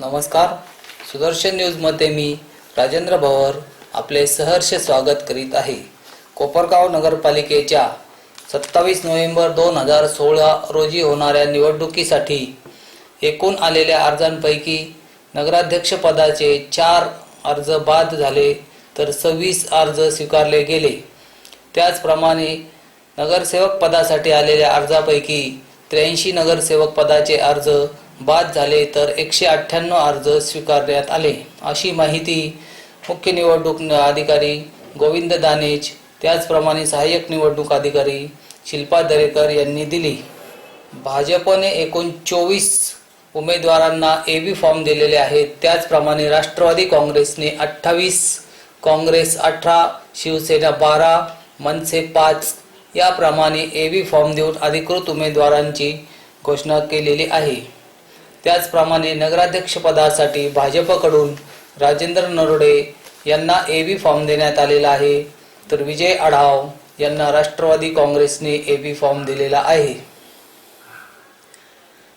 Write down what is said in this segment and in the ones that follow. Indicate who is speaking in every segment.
Speaker 1: नमस्कार. सुदर्शन न्यूजमध्ये मी राजेंद्र भवर आपले सहर्ष स्वागत करीत आहे. कोपरगाव नगरपालिकेच्या सत्तावीस नोव्हेंबर दोन हजार सोळा रोजी होणाऱ्या निवडणुकीसाठी एकूण आलेल्या अर्जांपैकी नगराध्यक्षपदाचे चार अर्ज बाद झाले तर सव्वीस अर्ज स्वीकारले गेले. त्याचप्रमाणे नगरसेवक पदासाठी आलेल्या अर्जापैकी त्र्याऐंशी नगरसेवक पदाचे अर्ज बाद झाले तर एकशे अठ्ठ्याण्णव अर्ज स्वीकारण्यात आले. अशी माहिती मुख्य निवडणूक अधिकारी गोविंद दानेज त्याचप्रमाणे सहाय्यक निवडणूक अधिकारी शिल्पा दरेकर यांनी दिली. भाजपने एकूण चोवीस उमेदवारांना ए बी फॉर्म दिलेले आहेत. त्याचप्रमाणे राष्ट्रवादी काँग्रेसने अठ्ठावीस काँग्रेस अठरा शिवसेना बारा मनसे पाच याप्रमाणे ए बी फॉर्म देऊन अधिकृत उमेदवारांची घोषणा केलेली आहे. त्याचप्रमाणे नगराध्यक्षपदासाठी भाजपकडून राजेंद्र नरोडे यांना ए बी फॉर्म देण्यात आलेला आहे. तर विजय आढाव यांना राष्ट्रवादी काँग्रेसने ए बी फॉर्म दिलेला आहे.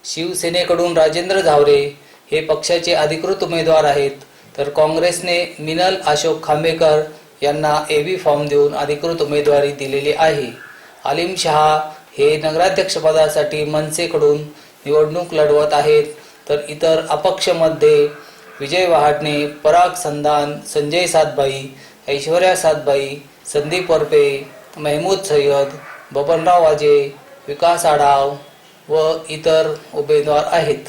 Speaker 1: शिवसेनेकडून राजेंद्र झावरे हे पक्षाचे अधिकृत उमेदवार आहेत. तर काँग्रेसने मिनल अशोक खांबेकर यांना ए बी फॉर्म देऊन अधिकृत उमेदवारी दिलेली आहे. आलिम शहा हे नगराध्यक्षपदासाठी मनसेकडून निवडणूक लढवत आहेत. तर इतर अपक्षमध्ये विजय वहाटणे पराग संधान संजय सातबाई ऐश्वर्या सातबाई संदीप वरपे महमूद सय्यद बबनराव वाजे विकास आढाव व इतर उमेदवार आहेत.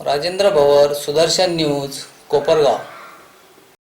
Speaker 1: राजेंद्र भवर सुदर्शन न्यूज कोपरगाव.